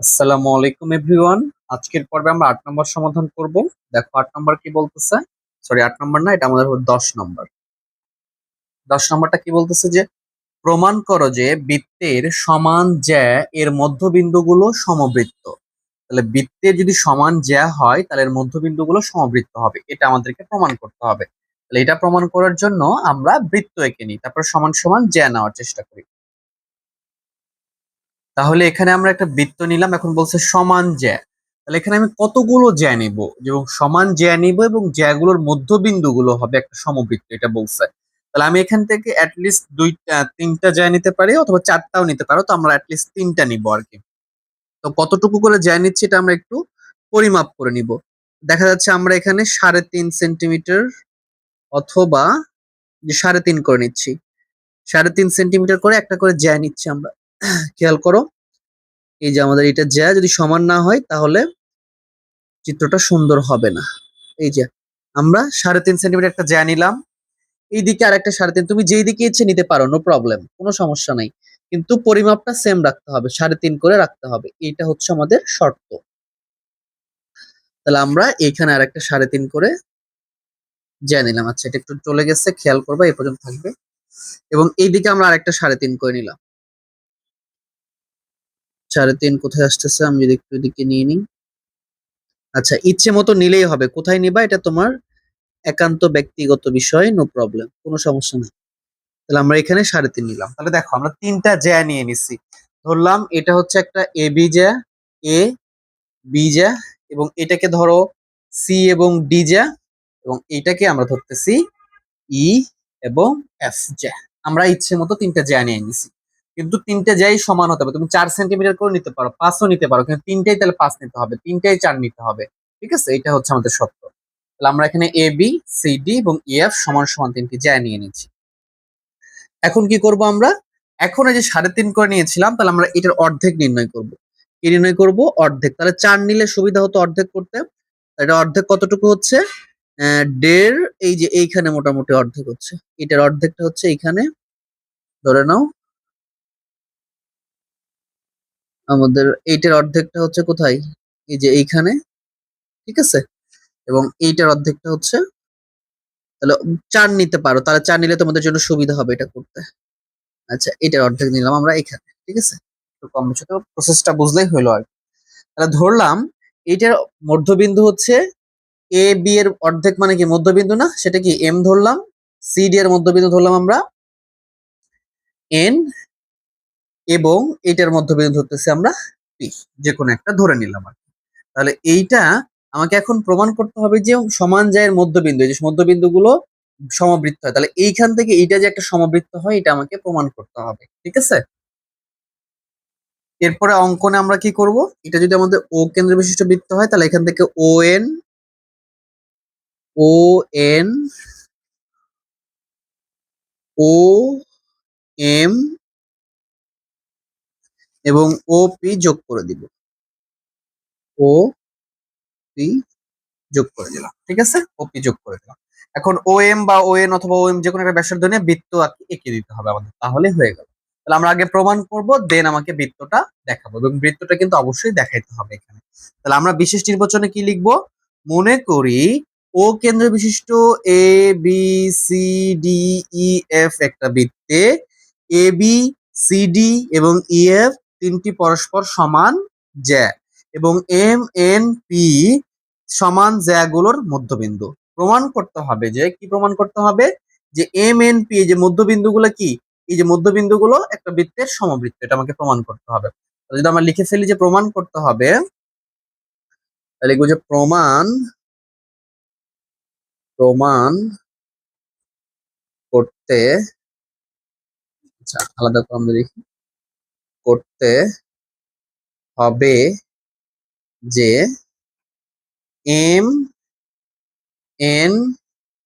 আসসালামু আলাইকুম এভরিওয়ান। আজকের পর্বে আমরা আট নম্বর সমাধান করব। দেখো, আট নম্বর কি বলতেছে? সরি, আট নম্বর না, এটা আমাদের দশ নম্বর। দশ নম্বরটা কি বলতেছে যে, প্রমাণ করো যে বৃত্তের সমান জ্যা এর মধ্যবিন্দুগুলো সমবৃত্ত। তাহলে বৃত্তের যদি সমান জ্যা হয়, তাহলে এর মধ্যবিন্দুগুলো সমবৃত্ত হবে। এটা আমাদেরকে প্রমাণ করতে হবে। তাহলে এটা প্রমাণ করার জন্য আমরা বৃত্ত এঁকে নিই। তারপর সমান সমান জ্যা নেওয়ার চেষ্টা করি। তাহলে এখানে আমরা একটা বৃত্ত নিলাম, এখন বলছে সমান জ্যা। তাহলে এখানে আমি কতগুলো জ্যা নিব? এবং সমান জ্যা নিব এবং জ্যাগুলোর মধ্যবিন্দুগুলো হবে একটা সমবৃত্ত, এটা বলছে। তাহলে আমি এখান থেকে অ্যাটলিস্ট দুইটা, তিনটা জ্যা নিতে পারি, অথবা চারটাও নিতে পারো, তো আমরা অ্যাটলিস্ট তিনটা নিব আর কি। তো কতটুকু করে জ্যা নিচ্ছি এটা আমরা একটু পরিমাপ করে নিব। দেখা যাচ্ছে আমরা এখানে সাড়ে তিন সেন্টিমিটার অথবা সাড়ে তিন করে নিচ্ছি। সাড়ে তিন সেন্টিমিটার করে একটা করে জ্যা নিচ্ছি আমরা। খেয়াল করো, এই যে আমাদের এটা জ্যা যদি সমান না হয় তাহলে চিত্রটা সুন্দর হবে না। এই যে আমরা সাড়ে তিন সেন্টিমিটার একটা জ্যা নিলাম এই দিকে আর একটা সাড়ে তিন, তুমি যেই দিকে ইচ্ছে নিতে পারো নো প্রবলেম কোনো সমস্যা নাই। কিন্তু পরিমাপটা সেম রাখতে হবে, সাড়ে তিন করে রাখতে হবে, এইটা হচ্ছে আমাদের শর্ত। তাহলে আমরা এখানে আর একটা সাড়ে তিন করে জ্যা নিলাম। আচ্ছা এটা একটু চলে গেছে, খেয়াল করবা এই পর্যন্ত থাকবে। এবং এইদিকে আমরা আরেকটা সাড়ে তিন করে নিলাম। সাড়ে তিন কোথায় আসতেছে আমি যদি একটু এদিকে নিয়ে নিই। আচ্ছা ইচ্ছে মতো নিলেই হবে। কোথায় নিবা এটা তোমার একান্ত ব্যক্তিগত বিষয় নো প্রবলেম কোনো সমস্যা নেই। তাহলে আমরা এখানে সাড়ে তিন নিলাম। তাহলে দেখো, আমরা তিনটা জ্যা নিয়ে নিছি। ধরলাম এটা হচ্ছে একটা এ বি জ্যা এ বি জ্যা এবং এটাকে ধরো সি এবং ডি জ্যা এবং এটাকে আমরা ধরতেছি ই এবং এফ জ্যা। আমরা ইচ্ছে মতো তিনটা জ্যা নিয়ে নিছি। কিন্তু তিনটে জ্যাই সমান হতে হবে। তুমি চার সেন্টিমিটার করে নিতে পারো, পাঁচও নিতে পারো, কিন্তু তিনটাই তাহলে পাঁচ নিতে হবে, তিনটাই চার নিতে হবে, ঠিক আছে? এটা হচ্ছে আমাদের সত্য। তাহলে আমরা এখানে এ বি সি ডি এবং এফ সমান সমান তিনটি জ্যা নিয়ে নিচ্ছি। এখন কি করব আমরা? এখন এই যে সাড়ে তিন করে নিয়েছিলাম, তাহলে আমরা এটার অর্ধেক নির্ণয় করব। কি নির্ণয় করব? অর্ধেক। তাহলে চার নিলে সুবিধা হতো অর্ধেক করতে। এটা অর্ধেক কতটুকু হচ্ছে? দেড়, এই যে এইখানে মোটামুটি অর্ধেক হচ্ছে। এটার অর্ধেকটা হচ্ছে এইখানে। ধরে নাও আমাদের এইটার অর্ধেকটা হচ্ছে কোথায়? এই যে এইখানে, ঠিক আছে? এবং এইটার অর্ধেকটা হচ্ছে, তাহলে চার নিতে পারো, তাহলে চার নিলে তোমাদের জন্য সুবিধা হবে এটা করতে। আচ্ছা এটার অর্ধেক নিলাম আমরা এখানে, ঠিক আছে? একটু কম বেশি তো প্রসেসটা বুঝলেই হলো আর। তাহলে ধরলাম, এইটার মধ্যবিন্দু হচ্ছে এ, বি এর অর্ধেক মানে কি মধ্যবিন্দু না? সেটা কি, এম ধরলাম, সি, ডি এর মধ্যবিন্দু ধরলাম আমরা, এন এবং এইটার মধ্যবিন্দু ধরতেছি আমরা পি যে কোনো একটা ধরে নিলাম আর তাহলে এইটা আমাকে এখন প্রমাণ করতে হবে যে সমান জায়ের মধ্যবিন্দু, এই যে মধ্যবিন্দুগুলো সমবৃত্ত হয়, তাহলে এইখান থেকে এইটা যে একটা সমবৃত্ত হয়, এটা আমাকে প্রমাণ করতে হবে, ঠিক আছে? এরপরে অঙ্কনে আমরা কি করব? এটা যদি আমাদের ও কেন্দ্র বিশিষ্ট বৃত্ত হয়, তাহলে এখান থেকে O N O N O M এবং ও পি যোগ করে দিব। ও পি যোগ করে দিলাম, ঠিক আছে? ও পি যোগ করে দিলাম। এখন ও এম বা ও এন অথবা ও এম যে কোনো একটা ব্যাসার্ধ নিয়ে বৃত্ত এঁকে দিতে হবে আমাদের, তাহলে হয়ে গেল। তাহলে আমরা আগে প্রমাণ করব দেন আমাকে বৃত্তটা দেখাবো এবং বৃত্তটা কিন্তু অবশ্যই দেখাইতে হবে এখানে। তাহলে আমরা বিশেষ নির্বাচনে কি লিখব? মনে করি ও কেন্দ্র বিশিষ্ট A B C D E F একটা বৃত্তে এ বি সি ডি এবং ই এফ তিনটি পরস্পর সমান জ্যা এবং এম, এন, পি সমান জ্যাগুলোর মধ্যবিন্দু। প্রমাণ করতে হবে যে, কি প্রমাণ করতে হবে? যে এম, এন, পি যে মধ্যবিন্দুগুলো কি? এই যে মধ্যবিন্দুগুলো একটা বৃত্তের সমবৃত্ত, এটা আমাকে প্রমাণ করতে হবে। যদি আমরা লিখে ফেলি যে প্রমাণ করতে হবে, তাহলে লিখব যে প্রমাণ প্রমাণ করতে আচ্ছা আলাদা করে আমরা লিখি করতে হবে যে এম এন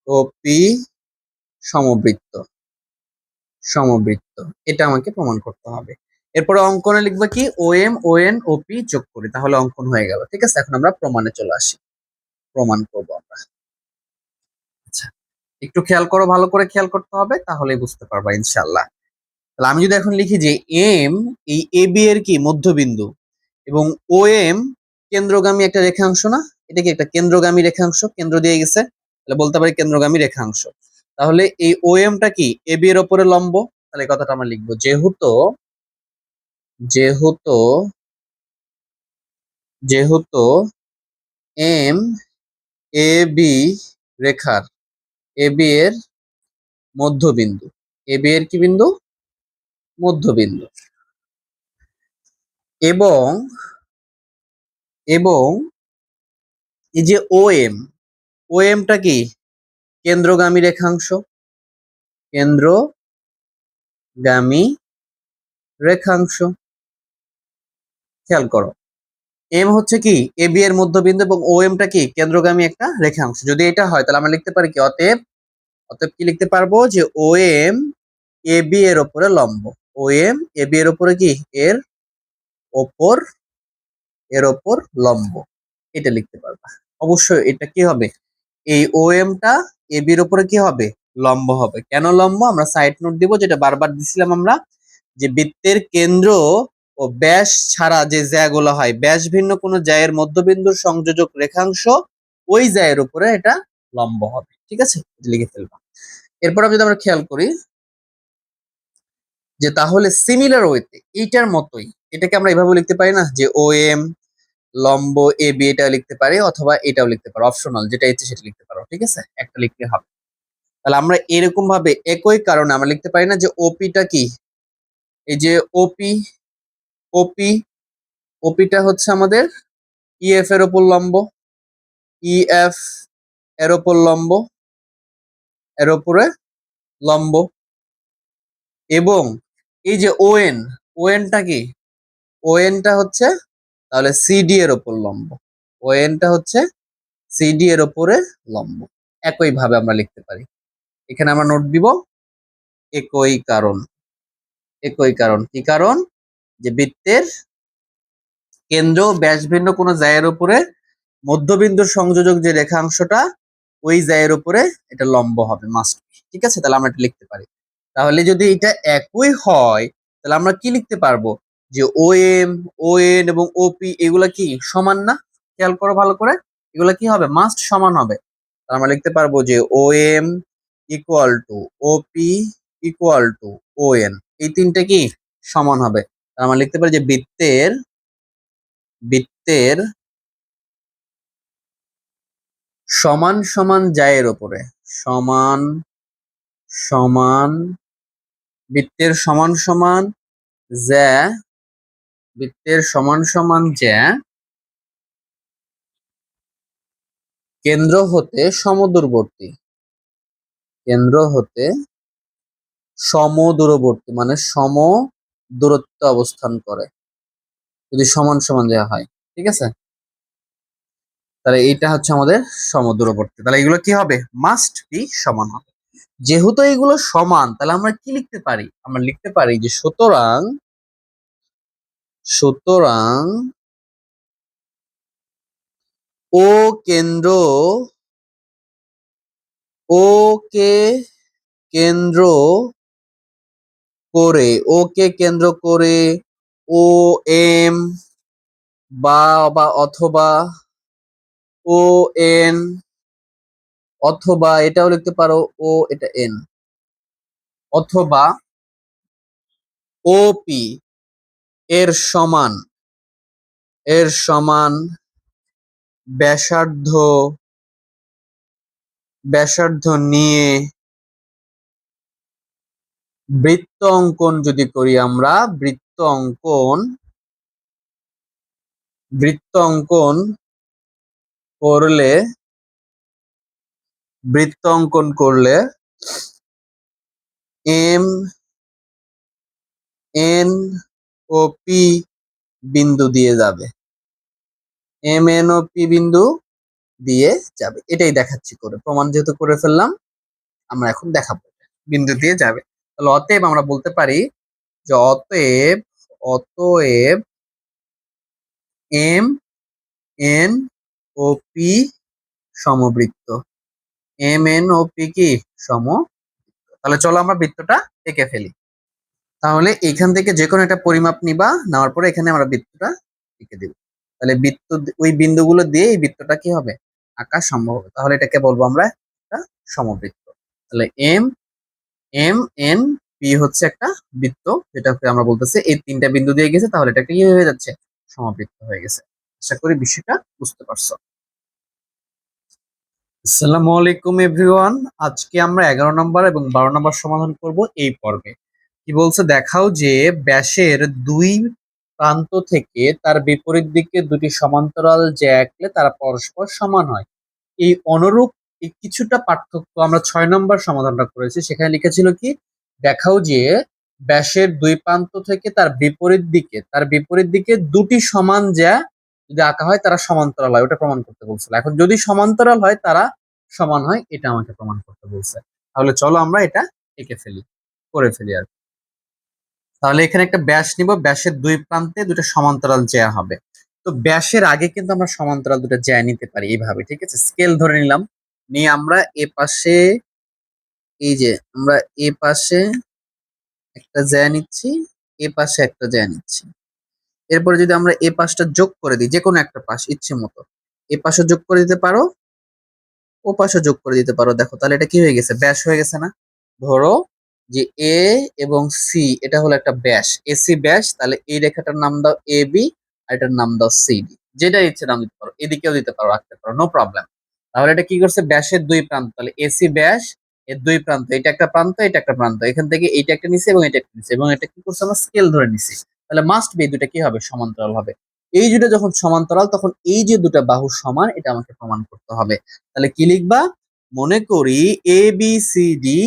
ও পি সমবৃত্ত সমবৃত্ত। এটা আমাকে প্রমাণ করতে হবে। এরপরে অঙ্কনে লিখবে কি? O M O N O P যোগ করি, তাহলে অঙ্কন হয়ে গেল। ঠিক আছে, এখন আমরা প্রমাণে চলে আসি। প্রমাণ করব আমরা। আচ্ছা একটু খেয়াল করো, ভালো করে খেয়াল করতে হবে, তাহলেই বুঝতে পারবা ইনশাল্লাহ তাহলে আমি যদি এখন লিখি যে এম এই এ বি এর কি মধ্যবিন্দু এবং ও এম কেন্দ্রগামী একটা রেখাংশ না? এটা কি একটা কেন্দ্রগামী রেখাংশ? কেন্দ্র দিয়ে গেছে। তাহলে বলতে পারি কেন্দ্রগামী রেখাংশ। তাহলে এই ও এমটা কি এ বি এর ওপরে লম্ব? তাহলে কথাটা আমরা লিখব। যেহেতু যেহেতু যেহেতু এম এ বি রেখার এ বি এর মধ্যবিন্দু। এ বি এর কি বিন্দু? মধ্যবিন্দু। এবং এবং এই যে ও এম ও এমটা কি? কেন্দ্রগামী রেখাংশ। কেন্দ্রগামী রেখাংশ। খেয়াল করো। এম হচ্ছে কি? এ বি এর মধ্যবিন্দু এবং ও এমটা কি? কেন্দ্রগামী একটা রেখাংশ। যদি এটা হয়, তাহলে আমরা লিখতে পারি কি? অতএব অতএব কি লিখতে পারব? যে ও এম এ বি এর ওপরে লম্ব। ও এম এ বি এর ওপরে কি? এর ওপর এর ওপর লম্ব। এটা লিখতে পারবা। অবশ্যই এটা কি হবে? এই ও এমটা এ বির উপরে কি হবে? লম্ব হবে। কেন লম্ব? আমরা সাইড নোট দিব, যেটা বারবার দিছিলাম আমরা, যে বৃত্তের কেন্দ্র ও ব্যাস ছাড়া যে জ্যাগুলো হয়, ব্যাস ভিন্ন কোনো জ্যায়ের মধ্যবিন্দুর সংযোজক রেখাংশ, ওই জ্যায়ের উপরে এটা লম্ব হবে। ঠিক আছে? লিখে ফেলবা। এরপর যদি আমরা খেয়াল করি যে তাহলে সিমিলার ওয়েতে এইটার মতোই, এটাকে আমরা এভাবে লিখতে পারি না, যে ও এম লম্ব এ বি এটা লিখতে পারি অথবা এটাও লিখতে পারো। অপশনাল যেটা ইচ্ছে সেটা লিখতে পারো, ঠিক আছে? একটা লিখতে হবে। তাহলে আমরা এরকম ভাবে একই কারণে আমরা লিখতে পারি না যে ওপিটা কি? এই যে ওপি ওপি ওপিটা হচ্ছে আমাদের ইএফ এর ওপর লম্ব ইএফ এর ওপর লম্ব, এর ওপরে লম্ব এবং এই যে ওএন ওএনটা কি? ওএনটা হচ্ছে, তাহলে সিডি এর ওপর লম্ব। ওএনটা হচ্ছে সিডি এর ওপরে লম্ব। একই ভাবে আমরা লিখতে পারি। এখানে আমরা নোট দিব, একই কারণ। একই কারণ। কি কারণ? যে বৃত্তের কেন্দ্র ব্যাস ভিন্ন কোনো জায়ের উপরে, মধ্যবিন্দুর সংযোজক যে রেখাংশটা, ওই জায়ের উপরে এটা লম্ব হবে মাস্ট ঠিক আছে? তাহলে আমরা এটা লিখতে পারি। তাহলে যদি এটা একই হয়, তাহলে আমরা কি লিখতে পারব? যে ও এম ও এন এবং ওপি এগুলা কি সমান না? খেয়াল করো ভালো করে। এগুলা কি হবে? মাস্ট সমান হবে। আমরা লিখতে পারব যে O M equal to O P equal to O N এই তিনটে কি সমান হবে? আমরা লিখতে পারি যে বৃত্তের বৃত্তের সমান সমান জায়ের ওপরে। সমান সমান বৃত্তের সমান সমান জ্যা, বৃত্তের সমান সমান জ্যা কেন্দ্র হতে সমদূরবর্তী। কেন্দ্র হতে সমদূরবর্তী মানে সম দূরত্ব অবস্থান করে। যদি সমান সমান দেওয়া হয়, ঠিক আছে? তাহলে এইটা হচ্ছে আমাদের সমদূরবর্তী। তাহলে এগুলো কি হবে? মাস্ট বি সমান হবে। যেহেতু এগুলো সমান, তাহলে আমরা কি লিখতে পারি? আমরা লিখতে পারি যে সুতরাং সুতরাং ও কেন্দ্র, ও কে কেন্দ্র করে, ও কে কেন্দ্র করে ও এম বা বা অথবা ও এন অথবা এটাও লিখতে পারো ও, এটা এন। অথবা ও পি এর সমান এর সমান ব্যাসার্ধ ব্যাসার্ধ নিয়ে বৃত্ত অঙ্কন যদি করি আমরা, বৃত্ত অঙ্কন বৃত্ত অঙ্কন করলে বৃত্ত অঙ্কন করলে এম, এন ও পি বিন্দু দিয়ে যাবে। এম, এন ও পি বিন্দু দিয়ে যাবে। এটাই দেখাচ্ছি করে। প্রমাণ যেহেতু করে ফেললাম, আমরা এখন দেখাবো। বিন্দু দিয়ে যাবে। তাহলে অতএব আমরা বলতে পারি যে অতএব অতএব এম, এন ও পি সমবৃত্ত। এম এন ও পি কি? সম। তাহলে চলো আমরা বৃত্তটা এঁকে ফেলি। তাহলে এখান থেকে যে কোনো একটা পরিমাপ নিবা, নেওয়ার পরে এখানে আমরা বৃত্তটা এঁকে দিব। তাহলে বৃত্ত ওই বিন্দুগুলো দিয়ে এই বৃত্তটা কি হবে? আঁকা সম্ভব হবে। তাহলে এটাকে বলব আমরা একটা সমবৃত্ত। তাহলে এম এম এন পি হচ্ছে একটা বৃত্ত, যেটাকে আমরা বলতেছি এই তিনটা বিন্দু দিয়ে গেছে, তাহলে এটা কি হয়ে যাচ্ছে? সমবৃত্ত হয়ে গেছে। আশা করি বিষয়টা বুঝতে পারছ। আসসালামু আলাইকুম এভরিওয়ান। আজকে আমরা এগারো নম্বর এবং বারো নম্বর সমাধান করব এই পর্বে। কি বলছে? দেখাও যে ব্যাসের দুই প্রান্ত থেকে তার বিপরীত দিকে দুটি সমান্তরাল যে আঁকলে তারা পরস্পর সমান হয়। এই অনুরূপ কিছুটা পার্থক্য আমরা ছয় নম্বর সমাধানটা করেছি। সেখানে লিখেছিল কি? দেখাও যে ব্যাসের দুই প্রান্ত থেকে তার বিপরীত দিকে, তার বিপরীত দিকে দুটি সমান যা যদি আঁকা হয় তারা সমান্তরাল হয়, ওটা প্রমাণ করতে বলছিল। এখন যদি সমান্তরাল হয়, তারা সমান হয়, এটা আমাকে প্রমাণ করতে বলছে। তাহলে চলো আমরা এটা এঁকে ফেলি, করে ফেলি আর। তাহলে এখানে একটা ব্যাস নিব, ব্যাসের দুই প্রান্তে দুটো সমান্তরাল জ্যা হবে। তো ব্যাসের আগে কিন্তু আমরা সমান্তরাল দুটো জ্যা নিতে পারি এইভাবে, ঠিক আছে? স্কেল ধরে নিলাম, নিয়ে আমরা এ পাশে, এই যে আমরা এ পাশে একটা জ্যা নিচ্ছি, এ পাশে একটা জ্যা নিচ্ছি। এরপরে যদি আমরা এ পাশটা যোগ করে দিই যে কোনো একটা পাশ, ইচ্ছে মতো, এ পাশে যোগ করে দিতে পারো, ও পাশে যোগ করে দিতে পারো। দেখো, তাহলে এটা কি হয়ে গেছে? ব্যাস হয়ে গেছে না? ধরো যে এ এবং সি, এটা হলো একটা ব্যাস। এসি ব্যাস, তাহলে এই রেখাটার নাম দাও এ, বি, আর এটার নাম দাও সি, ডি। যেটা ইচ্ছে নাম দিতে পারো, এদিকেও দিতে পারো, রাখতে পারো নো প্রবলেম তাহলে এটা কি করছে? ব্যাসের দুই প্রান্ত। তাহলে এসি ব্যাস, এর দুই প্রান্ত, এটা একটা প্রান্ত, এটা একটা প্রান্ত। এখান থেকে এইটা একটা নিচে এবং এটা একটা নিচে এবং এটা কি করছে? আমরা স্কেল ধরে নিছি। তাহলে মাস্ট বি দুটা কি হবে? সমান্তরাল হবে। এই দুটো যখন সমান্তরাল, তখন এই যে দুটো বাহু সমান, এটা আমাকে প্রমাণ করতে হবে। তাহলে কি লিখবা? মনে করি এ বি সি ডি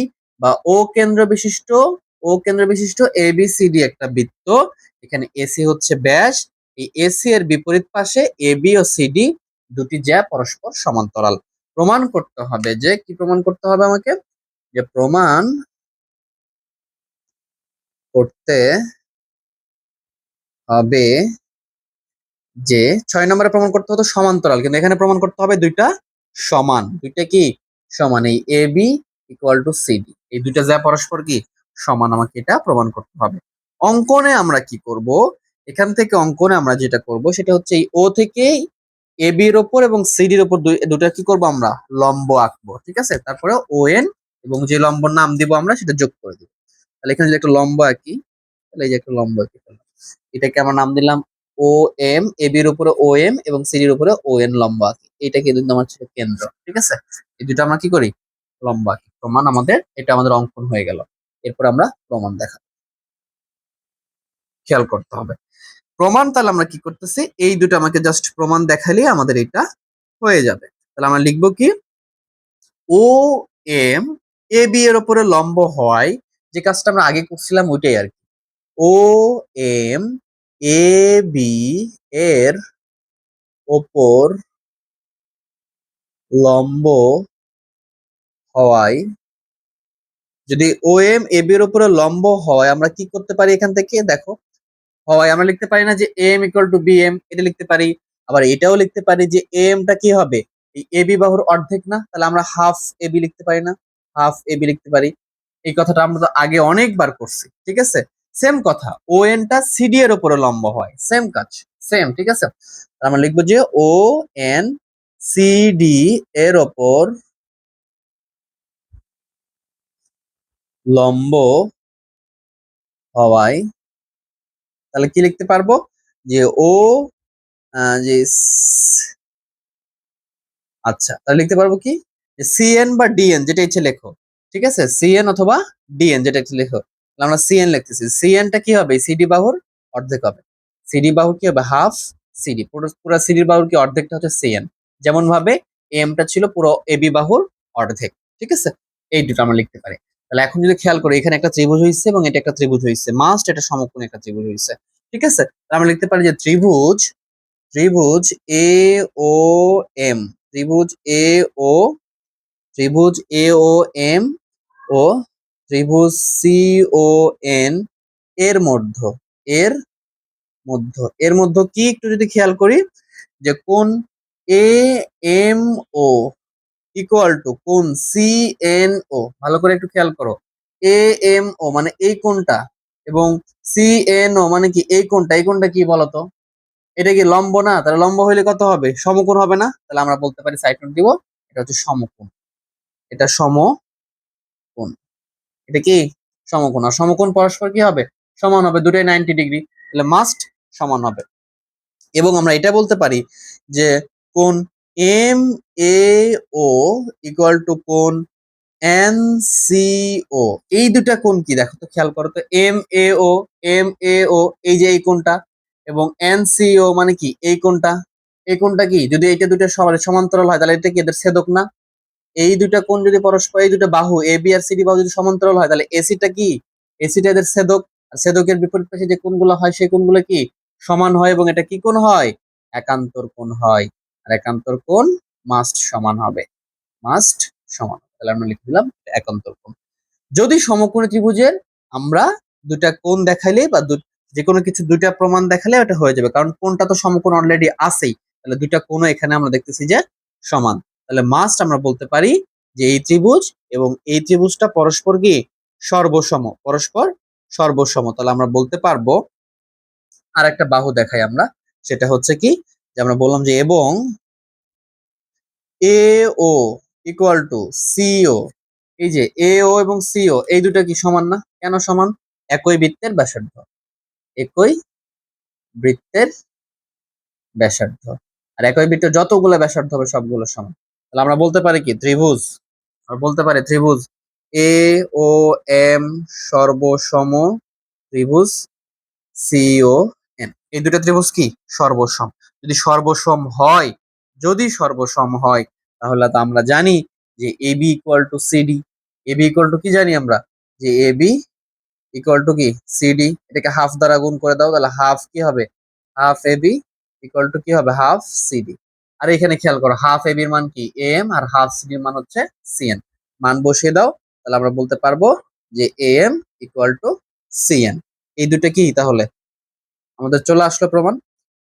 বা ও কেন্দ্র বিশিষ্ট ও কেন্দ্র বিশিষ্ট এ বি সি ডি একটা বৃত্ত। এখানে এসি হচ্ছে ব্যাস। এই এসি এর বিপরীত পাশে এ বি ও সিডি দুটি জ্যা পরস্পর সমান্তরাল। প্রমাণ করতে হবে যে, কি প্রমাণ করতে হবে আমাকে? যে প্রমাণ করতে হবে যে ছয় নম্বরে প্রমাণ করতে হতো সমান্তরাল, কিন্তু এখানে প্রমাণ করতে হবে দুইটা সমান। দুইটা কি? সমান। এই A B equal to C D এই দুইটা যা পরস্পর কি? সমান। আমাকে এটা প্রমাণ করতে হবে। অঙ্কনে আমরা কি করব? এখান থেকে অঙ্কনে আমরা যেটা করব সেটা হচ্ছে এই ও থেকে এ বির ওপর এবং সিডির ওপর দুটা কি করব আমরা? লম্ব আঁকবো, ঠিক আছে? তারপরে ও এন এবং যে লম্বর নাম দিব আমরা সেটা যোগ করে দিব। তাহলে এখানে যদি একটা লম্ব আঁকি, তাহলে এই যে একটা লম্ব আঁকি এটাকে আমরা নাম দিলাম ও এম এ উপরে ও এম এবং সিডির উপরে ও এন লম্বা আঁকি। এটা কিন্তু আমার ছিল কেন্দ্র, ঠিক আছে? এই দুটো আমরা কি করি? লম্বা আঁকি। প্রমাণ আমাদের, এটা আমাদের অঙ্কন হয়ে গেল। এরপর আমরা প্রমাণ দেখা খেয়াল করতে হবে। প্রমাণ তাহলে আমরা কি করতেছি? এই দুটো আমাকে জাস্ট প্রমাণ দেখালে আমাদের এটা হয়ে যাবে। তাহলে আমরা লিখব কি? ও এম এ বি এর উপরে লম্ব হয়। যে কাজটা আমরা আগে করছিলাম ওইটাই আর ও এম এ বি এর ওপর লম্ব হওয়ায়, যদি ও এম এ বি এর উপরে লম্ব হয়, আমরা কি করতে পারি এখান থেকে? দেখো হয় আমরা লিখতে পারি না যে M equal to B M এটা লিখতে পারি। আবার এটাও লিখতে পারি যে এমটা কি হবে? এই এ বি বাহুর অর্ধেক না? তাহলে আমরা হাফ এ বি লিখতে পারি না। হাফ এ বি লিখতে পারি। এই কথাটা আমরা তো আগে অনেকবার করছি, ঠিক আছে? সেম কথা। ও এনটা সিডি এর উপরে লম্ব হয়। সেম কাজ। সেম ঠিক আছে? আমরা লিখব যে ও এন সিডি এর ওপর লম্ব হওয়ায় তাহলে কি লিখতে পারব? যে ও যে আচ্ছা তাহলে লিখতে পারব কি? সিএন বা ডিএন যেটা ইচ্ছে লেখো। ঠিক আছে? সিএন অথবা ডিএন যেটা ইচ্ছে লেখো। আমরা সিএন লিখতেছি। সিএনটা কি হবে? সিডি বাহুর অর্ধেক হবে। সিডি বাহুর কি হবে? হাফ সিডি পুরো পুরো সিডি বাহুর কি অর্ধেকটা হচ্ছে সিএন যেমন ভাবে এমটা ছিল পুরো এবি বাহুর অর্ধেক। ঠিক আছে? এই দুটো আমরা লিখতে পারি। তাহলে এখন যদি খেয়াল করি, এখানে একটা ত্রিভুজ হয়েছে এবং এটা একটা ত্রিভুজ হয়েছে মাস্ট এটা সমকোণী একটা ত্রিভুজ হয়েছে ঠিক আছে? তাহলে আমরা লিখতে পারি যে ত্রিভুজ ত্রিভুজ এ ও এম ত্রিভুজ এ ও ত্রিভুজ এ ও এম ও ত্রিভুজ সি ও এন এর মধ্য এর মধ্য এর মধ্য কি একটু যদি খেয়াল করি? যে কোন A M O equal to কোন সি এন ও, ভালো করে একটু খেয়াল করো। এ এম ও মানে এই কোনটা এবং সি এন ও মানে কি এই কোনটা এই কোনটা কি বলতো? এটা কি লম্ব না? তাহলে লম্ব হইলে কত হবে? সমকোণ হবে না? তাহলে আমরা বলতে পারি সাইড নোট দিব, এটা হচ্ছে সমকোণ। এটা সমকোণ এটা কি? সমকোণ। আর সমকোণ পরস্পর কি হবে? সমান হবে। দুটোই নাইনটি ডিগ্রি তাহলে মাস্ট সমান হবে। এবং আমরা এটা বলতে পারি যে কোন M A O equal to কোন এন সি ও এই দুটা কোণ কি? দেখো তো, খেয়াল করো তো। M A O M A ও এই যে এই কোণটা এবং এন সি ও মানে কি? এই কোণটা। এই কোণটা কি? যদি এটা দুটো সবার সমান্তরাল হয়, তাহলে এটা কি এদের ছেদক না? এই দুটা কোণ যদি পরস্পর, এই দুটো বাহু এ বি আর সি ডি বাহু যদি সমান্তরাল হয়, তাহলে এসিটা কি? এসিটা এদের ছেদক। আর ছেদকের বিপরীত পাশে যে কোণগুলো হয়, সেই কোণগুলো কি? সমান হয় এবং এটা কি কোণ হয়? একান্তর কোণ হয়। আর একান্তর কোণ মাস্ট সমান হবে। মাস্ট সমান। তাহলে আমরা লিখে দিলাম এটা একান্তর কোণ। যদি সমকোণী ত্রিভুজের আমরা দুটা কোণ দেখাইলে বা যে কোনো কিছু দুইটা প্রমাণ দেখালে ওটা হয়ে যাবে। কারণ কোণটা তো সমকোণ অলরেডি আছেই। তাহলে দুইটা কোণও এখানে আমরা দেখতেছি যে সমান। তাহলে মাস্ট আমরা বলতে পারি যে এই ত্রিভুজ এবং এই ত্রিভুজটা পরস্পর কি? সর্বসম, পরস্পর সর্বসম। তাহলে আমরা বলতে পারব আর একটা বাহু দেখাই আমরা। সেটা হচ্ছে কি? যে আমরা বললাম যে এবং A O equal to C O এই যে এ ও এবং সিও এই দুটো কি সমান না? কেন সমান? একই বৃত্তের ব্যাসার্ধ। একই বৃত্তের ব্যাসার্ধ। আর একই বৃত্তের যতগুলো ব্যাসার্ধ হবে সবগুলো সমান। তাহলে আমরা বলতে পারি কি? ত্রিভুজ। আমরা বলতে পারি ত্রিভুজ। এ ও এম সর্বসম ত্রিভুজ সিও এন এই দুটো ত্রিভুজ কি? সর্বসম। যদি সর্বসম হয়, যদি সর্বসম হয়, তাহলে তো আমরা জানি যে A B equal to C D A B equal to কি জানি আমরা? যে এ বি ইকুয়াল টু কি? সিডি এটাকে হাফ দ্বারা গুণ করে দাও, তাহলে হাফ কি হবে? Half A B equal to কি হবে? হাফ সিডি আর এখানে খেয়াল করো হাফ এ বির মান কি? এম আর হাফ সিডির মান হচ্ছে সি সিএন মান বসিয়ে দাও, তাহলে আমরা বলতে পারব যে M equal to C C N এই দুটো কি তাহলে? আমাদের চলে আসলো প্রমাণ।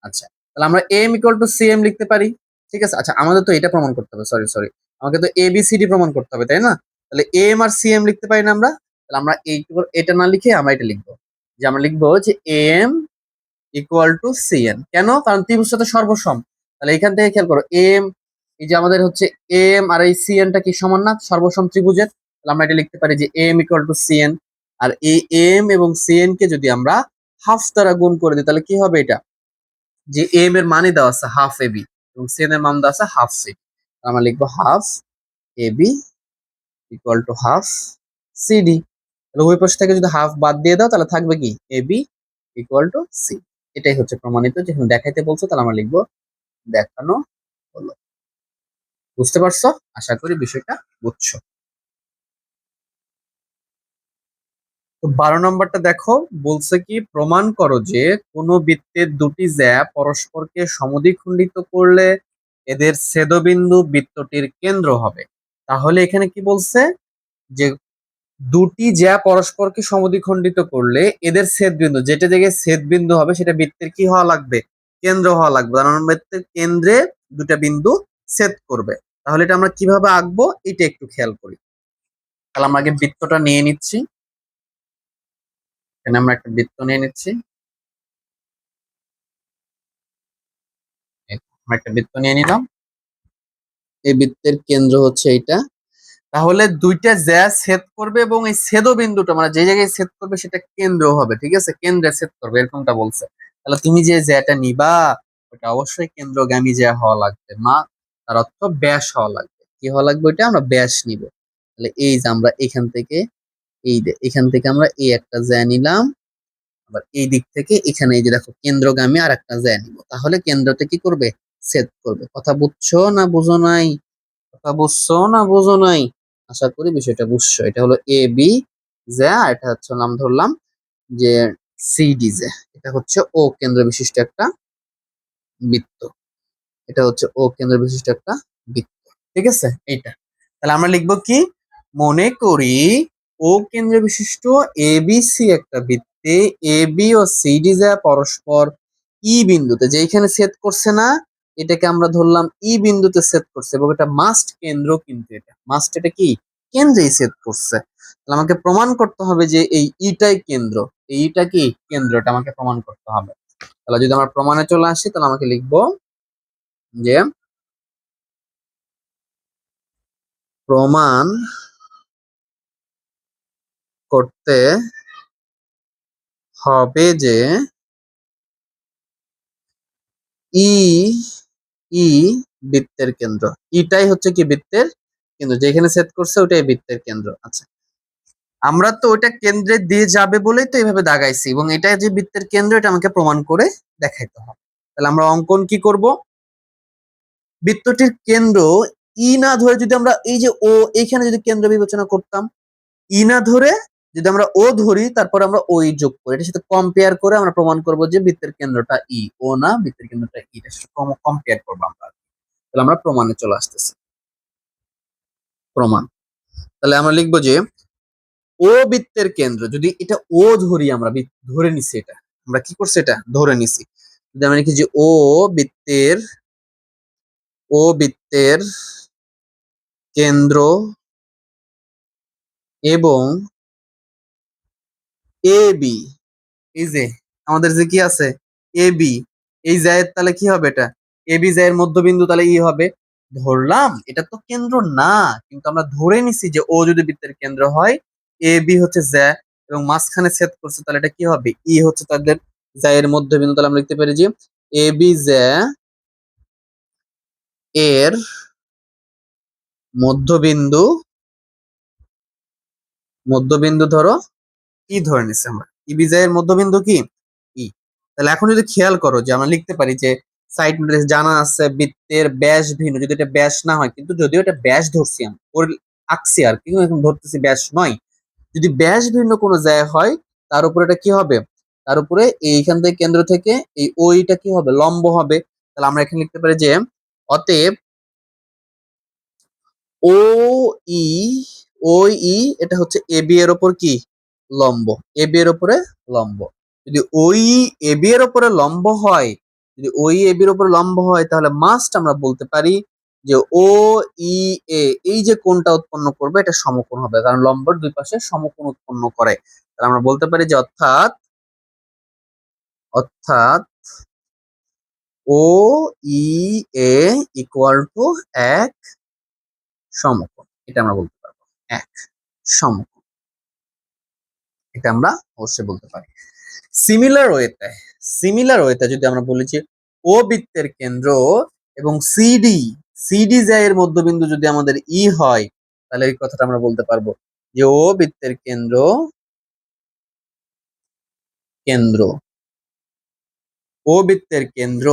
আচ্ছা তাহলে আমরা এম ইকুয়াল টু সিএম লিখতে পারি। ঠিক আছে? আচ্ছা আমাদের তো এটা প্রমাণ করতে হবে সরি সরি আমাকে তো এ বি সি ডি প্রমাণ করতে হবে, তাই না? তাহলে এম আর সিএম লিখতে পারি না আমরা। তাহলে আমরা এটা না লিখে আমরা এটা লিখব। যে আমরা লিখব যে M equal to C C N কেন? কারণ ত্রিভুজটা তো সর্বসম। তাহলে এখান থেকে খেয়াল করো এম এই যে আমাদের হচ্ছে এম আর এই সি সিএনটা কি সমান না? সর্বসম ত্রিভুজের। তাহলে আমরা এটা লিখতে পারি যে M equal to C N আর এই এম এবং সি সিএন কে যদি আমরা হাফ দ্বারা গুণ করে দিই, তাহলে কি হবে এটা? যে এম এর মানে দেওয়া আছে হাফ এ বি এবং সিএন এর মান দেওয়া আছে হাফ সি আমরা লিখব half A B equal to half C D তাহলে ওই পাশ থেকে যদি হাফ বাদ দিয়ে দাও, তাহলে থাকবে কি? A B equal to C এটাই হচ্ছে প্রমাণিত, যেখানে দেখাইতে বলছো, তাহলে আমরা লিখব দেখানো হলো। বুঝতে পারছ? আশা করি বিষয়টা বুঝছ। তো বারো নম্বরটা দেখো, বলছে কি, প্রমাণ করো যে কোনো বৃত্তের দুটি জ্যা পরস্পরকে সমদ্বিখণ্ডিত করলে এদের ছেদবিন্দু বৃত্তটির কেন্দ্র হবে। তাহলে এখানে কি বলছে? যে দুটি জ্যা পরস্পরকে সমদ্বিখণ্ডিত করলে এদের ছেদবিন্দু, যেটা জায়গায় ছেদবিন্দু হবে সেটা বৃত্তের কি হওয়া লাগবে? কেন্দ্র হওয়া লাগবে। কারণ বৃত্তের কেন্দ্রে দুটা বিন্দু ছেদ করবে। তাহলে এটা আমরা কীভাবে আঁকবো? এটা একটু খেয়াল করি। তাহলে আমরা আগে বৃত্তটা নিয়ে নিচ্ছি। এখানে আমরা একটা বৃত্ত নিয়ে নিচ্ছি। আমরা একটা বৃত্ত নিয়ে নিলাম। এই বৃত্তের কেন্দ্র হচ্ছে এইটা। তাহলে দুইটা জ্যা ছেদ করবে এবং এই ছেদ বিন্দুটা মানে যে জায়গায় ছেদ করবে সেটা কেন্দ্র হবে, ঠিক আছে? কেন্দ্রে ছেদ করবে, এরকমটা বলছে। তাহলে তুমি যে জ্যাটা নিবা, ওটা অবশ্যই কেন্দ্রগামী জ্যা হওয়া লাগবে। মা, তার অর্থ ব্যাস হওয়া লাগবে। কি হওয়া লাগবে ওইটা? আমরা ব্যাস নিব। তাহলে এই যে আমরা এখান থেকে, এই যে এখান থেকে আমরা এই একটা জ্যা নিলাম। আবার এই দিক থেকে এখানে এই যে দেখো কেন্দ্রগামী আর একটা জ্যা নিব। তাহলে কেন্দ্রতে কি করবে? ছেদ করবে। কথা বুঝছ না বুঝো নাই? কথা বুঝছ না বুঝো নাই? আশা করি বিষয়টা বুঝছ। এটা হলো এ, বি, জ্যা এটা হচ্ছে নাম ধরলাম যে সিডি জ্যা এটা হচ্ছে ও কেন্দ্র বিশিষ্ট একটা বৃত্ত। এটা হচ্ছে ও কেন্দ্র বিশিষ্ট একটা বৃত্ত। ঠিক আছে? এইটা। তাহলে আমরা লিখব কি? মনে করি ও কেন্দ্র বিশিষ্ট এ বি সি একটা বৃত্তে এ বি ও সিডি জ্যা পরস্পর ই বিন্দুতে যেখানে ছেদ করছে না, এটাকে আমরা ধরলাম ই বিন্দুতে ছেদ করছে, এবং এটা মাস্ট কেন্দ্র কিন্তু এটা। মাস্ট এটা কি? কেন্দ্রেই ছেদ করছে। তাহলে আমাকে প্রমাণ করতে হবে যে এই ইটাই কেন্দ্র। এই ইটা কি? কেন্দ্র, এটা আমাকে প্রমাণ করতে হবে। তাহলে যদি আমার প্রমাণে চলে আসি, তাহলে আমাকে লিখব যে প্রমাণ করতে হবে যে ই ই বৃত্তের কেন্দ্র। ইটাই হচ্ছে কি বৃত্তের কেন্দ্র? যেখানে সেট করছে ওটাই বৃত্তের কেন্দ্র। আচ্ছা। আমরা তো ওটা কেন্দ্রে দিয়ে যাবে বলেই তো এইভাবে দাগাইছি এবং এটা যে বৃত্তের কেন্দ্র, এটা আমাকে প্রমাণ করে দেখাইতে হবে। তাহলে আমরা অঙ্কন কি করব? বৃত্তটির কেন্দ্র ই না ধরে যদি আমরা এই যে ও, এইখানে যদি কেন্দ্র বিবেচনা করতাম, ই না ধরে যদি আমরা ও ধরি, তারপর আমরা ওই যোগ করি। এটার সাথে কম্পেয়ার করে আমরা প্রমাণ করব যে বৃত্তের কেন্দ্রটা ই, ও না বৃত্তের কেন্দ্রটা ই। এটার সাথে কম্পেয়ার করব আমরা তাহলে আমরা প্রমাণে চলে আসতেছি। প্রমাণ। তাহলে আমরা লিখব যে ও বৃত্তের কেন্দ্র, যদি এটা ও ধরি আমরা ধরে নিছি এটা, আমরা কি করছি এটা? ধরে নিছি। যদি আমরা লিখি যে ও বৃত্তের ও বৃত্তের কেন্দ্র এবং এ বি এই যে আমাদের যে কি আছে? এ বি এই জায়ের তাহলে কি হবে এটা? এ বি জায়ের মধ্যবিন্দু তাহলে ই হবে। ধরলাম, এটা তো কেন্দ্র না, কিন্তু আমরা ধরে নিছি যে ও যদি বৃত্তের কেন্দ্র হয় এ বি হচ্ছে জ্যা এবং মাঝখানে ছেদ করছে, তাহলে এটা কি হবে? ই হচ্ছে তাদের জায়ের মধ্যবিন্দু, তাহলে আমরা লিখতে পারি যে এ বি জ্যা এর মধ্যবিন্দু মধ্যবিন্দু ধরো ই ধরে নিছি আমরা। ই বিজয়ের মধ্যবিন্দু কি? ই তাহলে এখন যদি খেয়াল করো যে আমরা লিখতে পারি যে সাইড নোটেস জানা আছে বৃত্তের ব্যাস ভিন্ন, যদি এটা ব্যাস না হয়, কিন্তু যদিও এটা ব্যাস ধরছি আমি ওর আঁকছি আর কি এখন ধরতেছি ব্যাস নয়। যদি ব্যাস ভিন্ন কোনো জায়গায় হয়, তার উপরে এটা কি হবে? তার উপরে এইখান থেকে কেন্দ্র থেকে এই ওইটা কি হবে? লম্ব হবে। তাহলে আমরা এখানে লিখতে পারি যে অতএব ও ই ও ই এটা হচ্ছে এ বি এর ওপর কি? লম্ব। এ বি এর উপরে লম্ব। যদি ওই এ বি এর উপরে লম্ব হয়, যদি ওই এ বি এর উপরে লম্ব হয়, তাহলে মাস্ট আমরা বলতে পারি যে ও, ই, এ, এই যে কোণটা উৎপন্ন করবে, এটা সমকোণ হবে। কারণ লম্বর দুই পাশে সমকোণ উৎপন্ন করে। তাহলে আমরা বলতে পারি যে অর্থাৎ অর্থাৎ ও, ই, এ ইকুয়াল টু এক সমকোণ। এটা আমরা বলতে পারব। এক সমকোণ। এটা আমরা অবশ্যই বলতে পারি। সিমিলার ওয়েতে সিমিলার ওয়েতে যদি আমরা বলি যে ও বৃত্তের কেন্দ্র এবং সিডি সিডি এর মধ্যবিন্দু যদি আমাদের ই হয়, তাহলে এই কথাটা আমরা বলতে পারব। যে ও বৃত্তের কেন্দ্র কেন্দ্র। ও বৃত্তের কেন্দ্র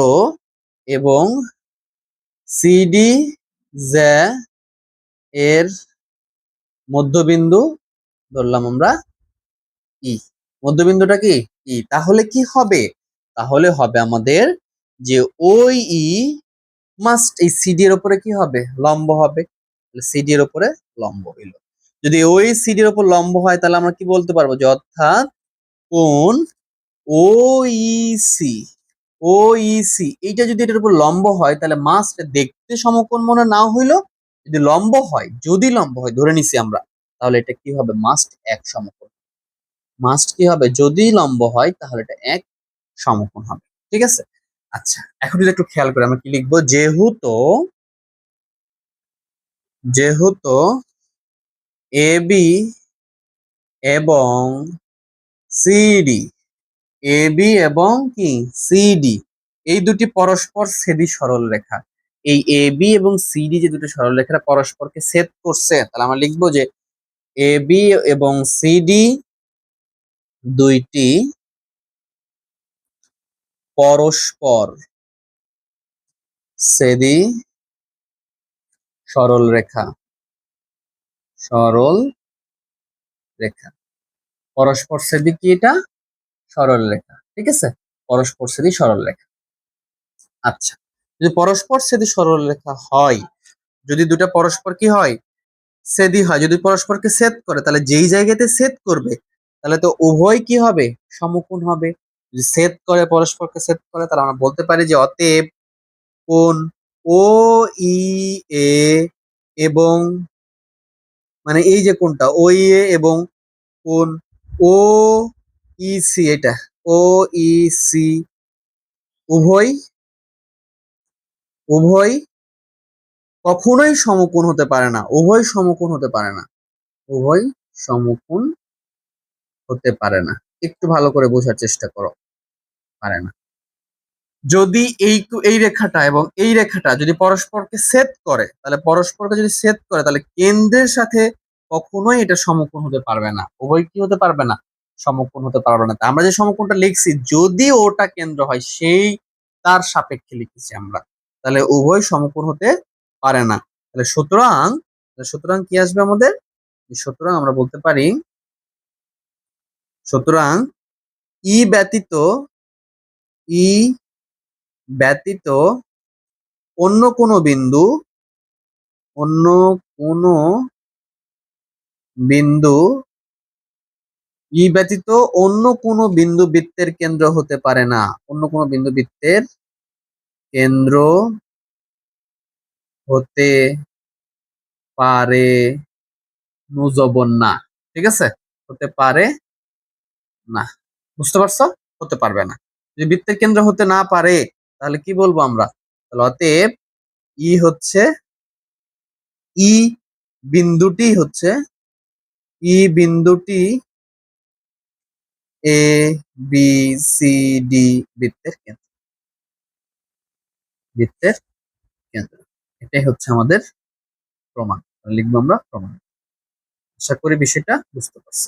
এবং সিডি এর মধ্যবিন্দু ধরলাম আমরা ই মধ্যবিন্দুটা কি? ই তাহলে কি হবে? তাহলে হবে আমাদের যে ওই ই মাস্ট এই সিডি এর উপরে কি হবে? লম্ব হবে। সিডি এর উপরে লম্ব হইল। যদি ওই সিডি এর উপর লম্ব হয়, তাহলে আমরা কি বলতে পারব? যে অর্থাৎ কোন ও সি ও সি এইটা যদি এটার উপর লম্ব হয়, তাহলে মাস্ট দেখতে সমকোণ মনে না হইল যদি লম্ব হয়, যদি লম্ব হয়, ধরে নিছি আমরা, তাহলে এটা কি হবে? মাস্ট এক সমকোণ। মাস্ট কি হবে? যদি লম্ব হয়, তাহলে এটা এক সমকোণ হবে। ঠিক আছে? আচ্ছা এখন যদি একটু খেয়াল করে আমরা কি লিখব? যেহেতু যেহেতু এ বি এবং সিডি এ বি এবং কি? সিডি এই দুটি পরস্পর ছেদি সরল রেখা। এই এ বি এবং সিডি যে দুটি সরল রেখা পরস্পরকে ছেদ করছে, তাহলে আমরা লিখব যে এ বি এবং সিডি দুইটি পরস্পর। সেদি, সরল রেখা। সরল রেখা। পরস্পর সেদি কি এটা? সরল রেখা। ঠিক আছে? পরস্পর সেদি সরল রেখা। আচ্ছা যদি পরস্পর সেদি সরল রেখা হয়, যদি দুটা পরস্পর কি হয়? সেদি হয়। যদি পরস্পরকে সেদ করে, তাহলে যেই জায়গাতে সেদ করবে, তাহলে তো উভয় কি হবে? সমকোণ হবে। যদি সেদ করে, পরস্পরকে সেদ করে, তাহলে আমরা বলতে পারি যে অতএব কোন ও, ই, এ এবং মানে এই যে কোনটা, ও, ই, এ এবং কোন ও, ই, সি, এটা, ও, ই, সি, উভয় উভয় কখনোই সমকোণ হতে পারে না, উভয় সমকোণ হতে পারে না, উভয় সমকোণ হতে পারে না। একটু ভালো করে বোঝার চেষ্টা করো। পারে না। যদি এই এই রেখাটা এবং এই রেখাটা যদি পরস্পরকে সেট করে, তাহলে পরস্পরকে যদি সেট করে, তাহলে কেন্দ্রের সাথে কখনোই এটা সমকোণ হতে পারবে না। উভয় কি হতে পারবে না? সমকোণ হতে পারবে না। আমরা যে সমকোণটা লিখছি, যদি ওটা কেন্দ্র হয়, সেই তার সাপেক্ষে লিখেছি আমরা। তাহলে উভয় সমকোণ হতে পারে না। তাহলে সুতরাং সুতরাং কি আসবে আমাদের? সুতরাং আমরা বলতে পারি, সুতরাং ই ব্যতীত ই ব্যতীত অন্য কোনো বিন্দু, অন্য কোনো বিন্দু, ই ব্যতীত অন্য কোনো বিন্দু বৃত্তের কেন্দ্র হতে পারে না। অন্য কোনো বিন্দু বৃত্তের কেন্দ্র হতে পারে নুজবন না। ঠিক আছে? হতে পারে না। বুঝতে পারছ? হতে পারবে না। যদি বৃত্তের কেন্দ্র হতে না পারে, তাহলে কি বলব আমরা? তাহলে অতএব ই হচ্ছে ই বিন্দুটি হচ্ছে ই বিন্দুটি এ বি সি ডি বৃত্তের কেন্দ্র। বৃত্তের কেন্দ্র। এটাই হচ্ছে আমাদের প্রমাণ। লিখব আমরা প্রমাণ। আশা করি বিষয়টা বুঝতে পারছ